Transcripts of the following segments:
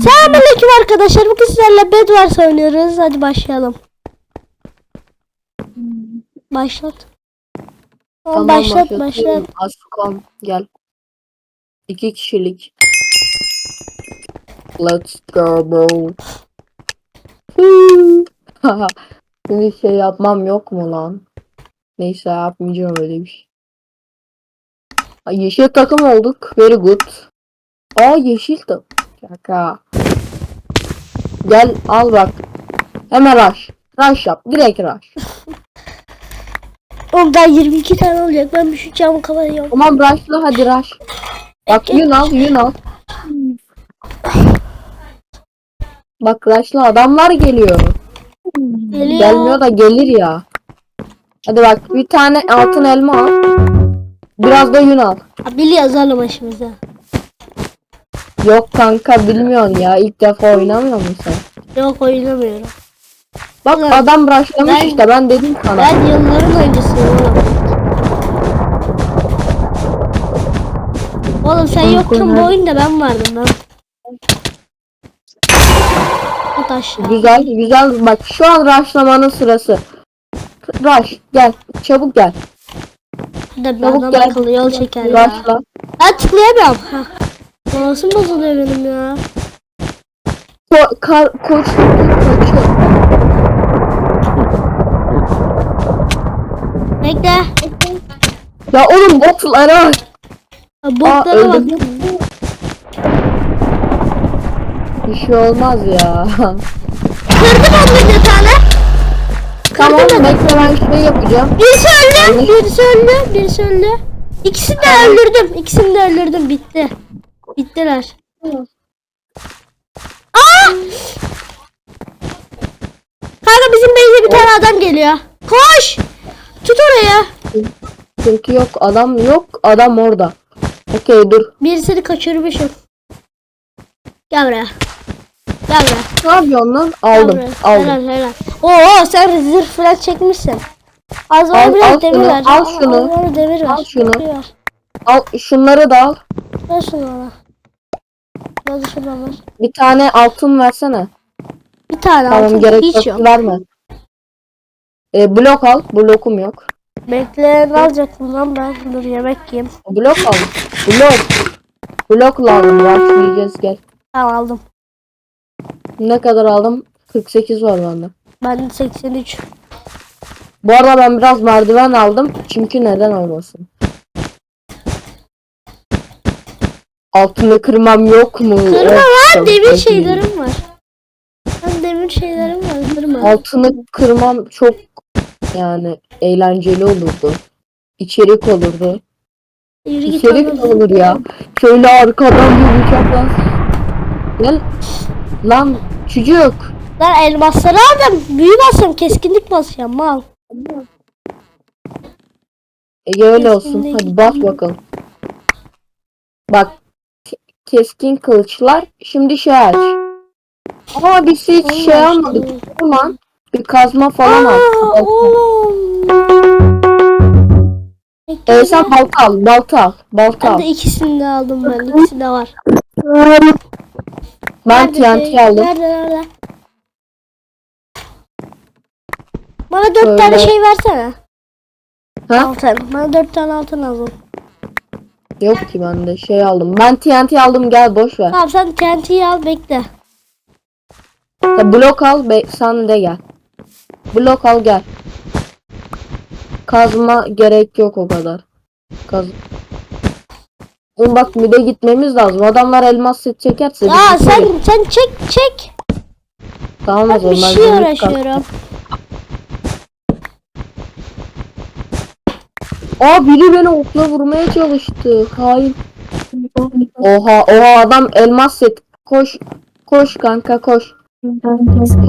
Selamünaleyküm arkadaşlar. Bugün sizlerle Bedwars oynuyoruz. Hadi başlayalım. Başlat. Tamam, başlat başlat. Asukam gel. İki kişilik. Let's go bro. Şimdi şey yapmam yok mu lan? Neyse yapmayacağım öyle bir şey. Ay, yeşil takım olduk. Very good. Aa yeşil takım. Şaka. Gel al bak. Hemen rush. Rush yap. Direkt rush. Oğlum daha 22 tane olacak. Ben bir şu camı kapatıyorum. Tamam rush'la hadi rush. Bak yün al yün al. Bak rush'la adamlar geliyor. Geliyor. Gelmiyor da gelir ya. Hadi bak bir tane altın elma al. Biraz da yün al. Ha, Biliyoruz oğlum başımıza. Yok kanka bilmiyorsun ya. ilk defa oynamıyor musun sen? Yok oynamıyorum. Bak Ulan, adam ben- işte ben dedim sana. Ben yılların öncesiyim oğlum. Oğlum sen yoktun bu oyunda ben vardım ben. At aşağı. Güzel güzel bak şu an rushlamanın sırası. Rush gel çabuk gel. Hadi bir Çabuk adam gel. akıllı yol çeker ya. Rushla. Ben tıklayamıyorum. Mouse'um bozuluyor benim ya. Ko kar koç koçu. Bekle. Ya oğlum botlara. Aa Botlara bak. Bir şey olmaz ya. Kırdım onu bir tane. tamam bekle ben şey yapacağım. Birisi öldü. Birisi öldü. Birisi öldü. İkisini de öldürdüm. İkisini de öldürdüm. Bitti. Bittiler. Aa! Kanka bizim base'e bir tane adam geliyor. Koş! Tut oraya. Çünkü yok adam yok adam orada. Okey dur. Birisini kaçırmışım. Gel buraya. Gel buraya. Ne yapıyorsun lan? Gel Aldım. buraya. Aldım. Helal helal. Oo sen zırh falan çekmişsin. Az Al, biraz al demir şunu, ver. al şunu. Az bana demir ver. Al şunu. Demir. Al şunları da al. Ver şunu bana. Ver. Bir tane altın versene. Bir tane Tamam altın gerek hiç yok. Verme. E, blok al. Blokum yok. Bekle ne alacaktım lan ben? Dur yemek yiyeyim. Blok al. Blok. Blok lazım. Başlayacağız gel. Tamam aldım. Ne kadar aldım? 48 var bende. Ben de 83. Bu arada ben biraz merdiven aldım. Çünkü neden olmasın? Altını kırmam yok mu? Kırma lan çok demir iyi. şeylerim var. Ben demir şeylerim var kırma. Altını kırmam çok yani eğlenceli olurdu. İçerik olurdu. Yürü git İçerik oğlum. olur ya. Şöyle arkadan bir bıçakla. Gel. Lan çocuk. Lan elmasları aldım. Büyü basıyorum keskinlik basıyorum mal. Ege öyle olsun. Hadi bas bakalım. Bak. Ke- Keskin kılıçlar. Şimdi şey aç. Ama biz hiç şey Allah almadık. Lan. Bir kazma falan al. Oğlum. Ee, sen balta al. Balta al. Balta Ben al. de ikisini de aldım ben. İkisi de var. Ben Nerede TNT şey? aldım. Nerede nerede? Bana dört Şöyle. tane şey versene. Ha? Altın. Bana dört tane altın lazım. Yok ki bende şey aldım. Ben TNT aldım gel boş ver. Tamam sen TNT'yi al bekle. Ya blok al be sen de gel. Blok al gel. Kazma gerek yok o kadar. Kaz. Oğlum bak bir de gitmemiz lazım. Adamlar elmas set çekerse. Ya sen sen çek çek. Tamam o Ben bir zaman. şey uğraşıyorum. Aa biri beni okla vurmaya çalıştı. Hain. Oha oha adam elmas set. Koş. Koş kanka koş.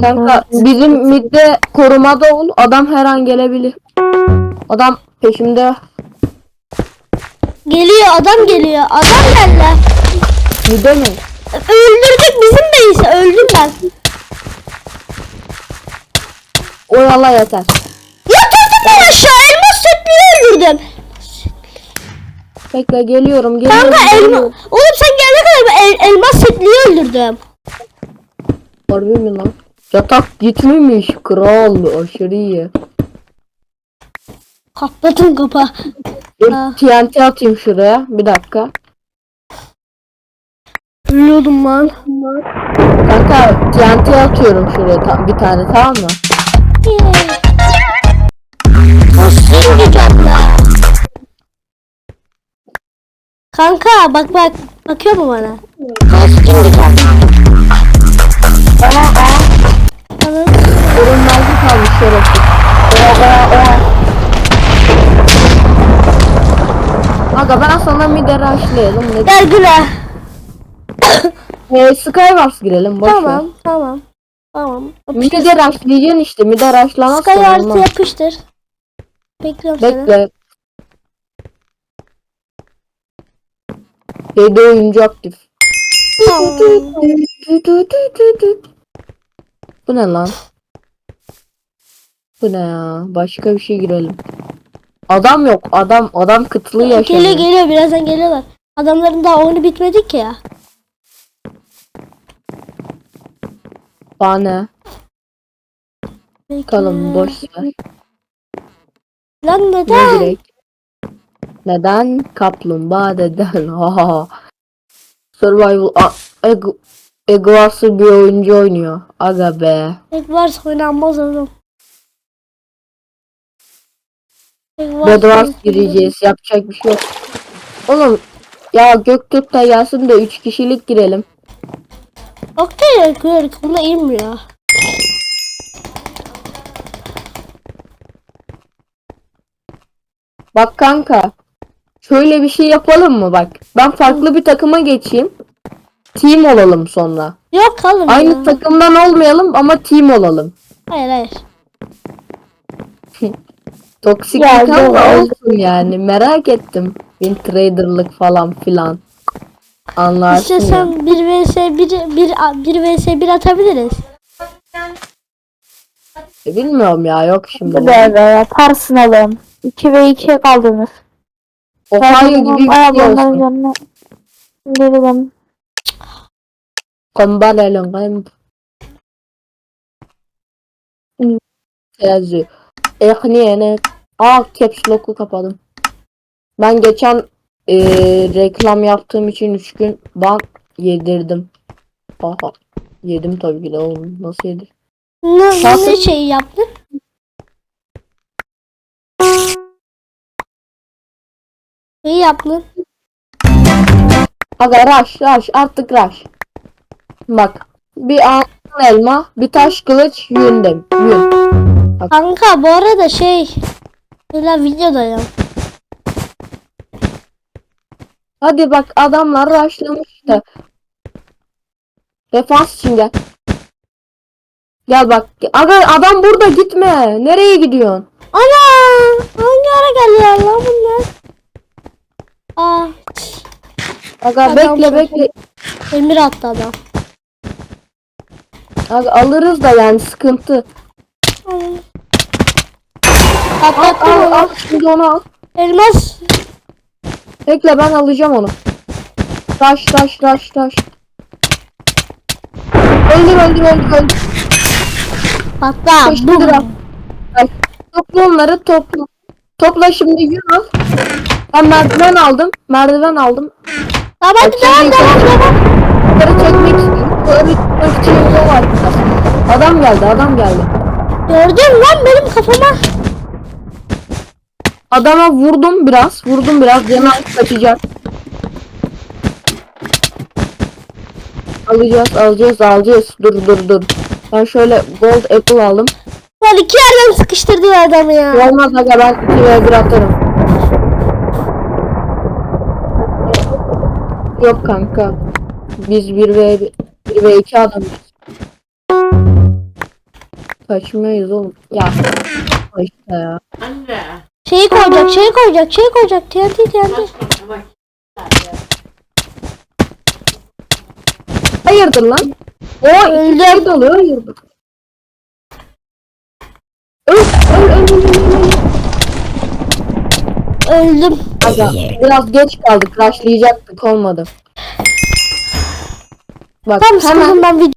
Kanka bizim midde korumada ol. Adam her an gelebilir. Adam peşimde. Geliyor adam geliyor. Adam geldi. Midde mi? Öldürdük bizim beysi. Öldüm ben. Oyala yeter. Yatırdım ben aşağı. Setliği öldürdüm. Bekle geliyorum geliyorum. Kanka elma. Oğlum sen gelene kadar el, elmas setliği öldürdüm. Harbi mi lan? Yatak gitmemiş. Kral. Aşırı iyi. Kapatın kapa. Dur. TNT atayım şuraya. Bir dakika. Ölüyordum lan. Kanka TNT atıyorum şuraya bir tane tamam mı? Kanka bak bak. Bakıyor mu bana? Bana. Görünmezlik kalmış şerefsiz. Oha oha oha. Aga ben sana mide rushlayalım. Ne Gel güle. Ee, Skywars girelim boş ver. Tamam tamam. Tamam. Mide rushlayacaksın işte. Mide rushlamazsan Sky artı olmaz. yapıştır. Bekliyorum seni. Bekle. Şeyde oyuncu aktif. Bu ne lan? Bu ne ya? Başka bir şey girelim. Adam yok. Adam adam kıtlığı yaşanıyor. Geliyor geliyor birazdan geliyorlar. Adamların daha oyunu bitmedi ki ya. Bana. Bakalım boş ver. Lan Ne neden? direkt? Neden kaplumbağa neden? Haha. Survival Ego Egoası bir oyuncu oynuyor. Aga be. Tek varsa oynanmaz oğlum. Bedwars gireceğiz. Yapacak bir şey yok. Oğlum ya Göktürk de gelsin de 3 kişilik girelim. Okey gör bunda inmiyor. Bak kanka. Şöyle bir şey yapalım mı bak. Ben farklı bir takıma geçeyim. Team olalım sonra. Yok kalın Aynı ya. takımdan olmayalım ama team olalım. Hayır hayır. Toksiklik Ya, olsun yani. Merak ettim. Win traderlık falan filan. Anlarsın İşte ya. sen 1 vs 1 1 1 vs 1 atabiliriz. E, Bilmiyorum ya yok şimdi. Be yaparsın oğlum. 2 ve 2'ye kaldınız. Ohio gibi bir şey olsun. Kombalelon hem. Yazıyor. Ehniyene. Aa caps lock'u kapadım. Ben geçen eee, reklam yaptığım için 3 gün ban yedirdim. Aha. Yedim tabii ki de oğlum. Nasıl yedir? Ne, Zaten- şey yaptın? Ne yaptın? Aga rush rush artık rush. Bak. Bir altın elma, bir taş kılıç, yün de. Yün. Kanka bu arada şey Hala videodayım. Hadi bak adamlar rushlamış da. Defans için gel. Gel bak. Aga adam burada gitme. Nereye gidiyorsun? Ana! Hangi ara geldiler lan bunlar? Aa, Aga Adam bekle bekle. emir attı adam. Aga alırız da yani sıkıntı. Al Atlattım al onu. al şimdi onu al. Elmas. Bekle ben alacağım onu. Taş taş taş taş. Öldür öldür öldür öldür. Patla. Koştu Bum. biraz. Ay, Topla onları topla. Topla şimdi yün al. Ben merdiven aldım. Merdiven aldım. Tamam şimdi devam devam. Yukarı çekmek istiyorum. Yukarı çekmek için yol var. Adam geldi adam geldi. Gördün lan benim kafama. Adama vurdum biraz. Vurdum biraz. Canı kaçacak. Alacağız alacağız alacağız. Dur dur dur. Ben şöyle gold apple aldım. Lan iki yerden sıkıştırdı adamı ya. Olmaz aga ben 2 ve 1 atarım. Yok kanka. Biz 1 ve 1 ve 2 adamız. Kaçmayız oğlum. Ya. İşte ya. Şeyi koyacak, şeyi koyacak, şeyi koyacak. TNT TNT. Hayırdır lan? O Öldüm. iki şey doluyor hayırdır. Öl öl öl öl öl öl. Öldüm. Aga biraz geç kaldık. Rushlayacaktık olmadı. Bak Tam hemen ben video.